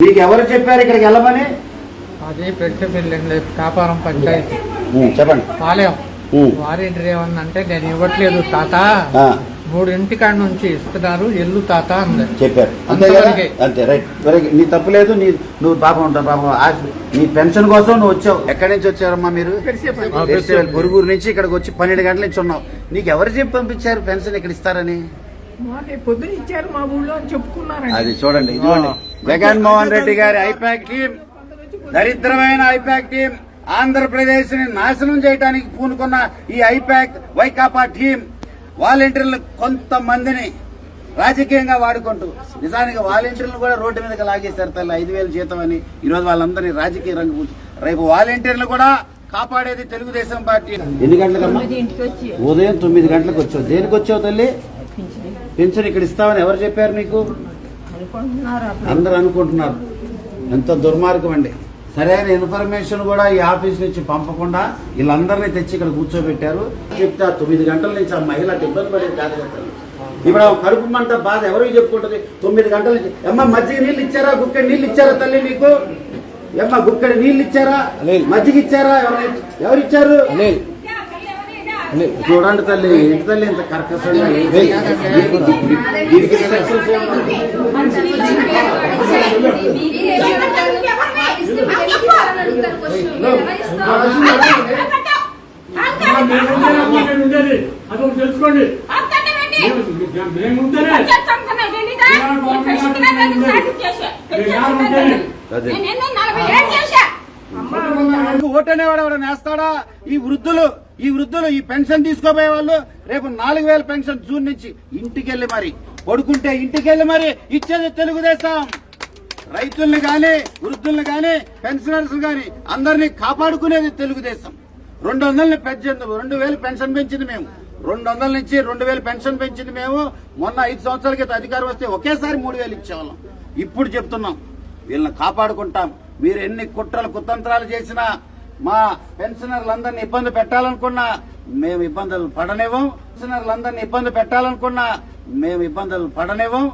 నీకు ఎవరు చెప్పారు ఇక్కడికి వెళ్ళమని? అది పెద్దపల్లి కాపారం పంచాయతీ. చెప్పండి. పాలెం. ఉమ్. వారేంటి ఏమన్నంటే నేను ఇవ్వట్లేదు తాత. మూడింటికాడ నుంచి ఇస్తున్నారు ఎల్లు తాత అంది. చెప్పారు. అంతే కదా? అంతవరకే. అంతే రైట్. నీ తప్పు లేదు నీ నువ్వు పాపం ఉంటావు పాపం. నీ పెన్షన్ కోసం నువ్వు వచ్చావు. ఎక్కడి నుంచి వచ్చారమ్మా మీరు? గురుగురు నుంచి ఇక్కడికి వచ్చి పన్నెండు గంటల నుంచి ఉన్నావు. నీకు ఎవరు చెప్పి పంపించారు పెన్షన్ ఇక్కడ ఇస్తారని? మాకే పొద్దున ఇచ్చారు మా ఊళ్ళో అని చెప్పుకున్నారండి. అది చూడండి ఇదిగోండి. జగన్మోహన్ రెడ్డి గారి ఐపాక్ టీం దరిద్రమైన ఐపాక్ టీం ఆంధ్రప్రదేశ్ని నాశనం చేయడానికి పూనుకున్న ఈ ఐపాక్ వైకాపా టీం వాలంటీర్లు కొంతమందిని రాజకీయంగా వాడుకుంటూ నిజానికి వాలంటీర్లు కూడా రోడ్డు మీదకి లాగేశారు తల్లి ఐదు వేలు జీతం అని. ఈరోజు వాళ్ళందరినీ రాజకీయ రంగు రేపు వాలంటీర్లు కూడా కాపాడేది తెలుగుదేశం పార్టీ. ఎన్ని వచ్చి. ఉదయం తొమ్మిది గంటలకు వచ్చావు. దేనికి వచ్చావు తల్లి? పెన్షన్ ఇక్కడ ఇస్తామని ఎవరు చెప్పారు నీకు? అందరూ అనుకుంటున్నారు. ఎంత దుర్మార్గం అండి. సరైన ఇన్ఫర్మేషన్ కూడా ఈ ఆఫీస్ నుంచి పంపకుండా వీళ్ళందరినీ తెచ్చి ఇక్కడ కూర్చోబెట్టారు. చెప్తే ఆ తొమ్మిది గంటల నుంచి ఆ మహిళ ఇబ్బంది కదా తల్లి. ఇప్పుడు ఆ కడుపు మంట బాధ ఎవరికి చెప్పుకుంటుంది? తొమ్మిది గంటల నుంచి. అమ్మ మజ్జిగ నీళ్ళు ఇచ్చారా? గుక్కడి నీళ్ళు ఇచ్చారా తల్లి నీకు? అమ్మ గుక్కడి నీళ్ళు ఇచ్చారా? మజ్జిగ ఇచ్చారా? ఎవరు ఎవరు ఇచ్చారు చూడండి తల్లి ఏంటి తల్లి ఇంత ఏంటి? దీనికి? ఉండేది అదొకటి తెలుసుకోండి ఓటనేవాడు ఎవడ నేస్తాడా ఈ వృద్ధులు ఈ వృద్ధులు ఈ పెన్షన్ తీసుకోపోయే వాళ్ళు రేపు నాలుగు వేల పెన్షన్ జూన్ నుంచి ఇంటికెళ్ళి మరి పడుకుంటే ఇంటికెళ్ళి మరి ఇచ్చేది తెలుగుదేశం. రైతుల్ని గాని వృద్ధుల్ని గాని పెన్షనర్స్ గాని అందరినీ కాపాడుకునేది తెలుగుదేశం. రెండు వందలని పెంచింది రెండు వేలు పెన్షన్ పెంచింది మేము. రెండు వందల నుంచి రెండు వేలు పెన్షన్ పెంచింది మేము. మొన్న ఐదు సంవత్సరాల క్రితం అధికారం వస్తే ఒకేసారి మూడు వేలు ఇచ్చేవాళ్ళం. ఇప్పుడు చెప్తున్నాం వీళ్ళని కాపాడుకుంటాం. మీరు ఎన్ని కుట్రలు కుతంత్రాలు చేసినా మా పెన్షనర్లందరినీ ఇబ్బంది పెట్టాలనుకున్నా మేము ఇబ్బందులు పడనివ్వం. పెన్షనర్లందరినీ ఇబ్బంది పెట్టాలనుకున్నా మేము ఇబ్బందులు పడనివ్వం.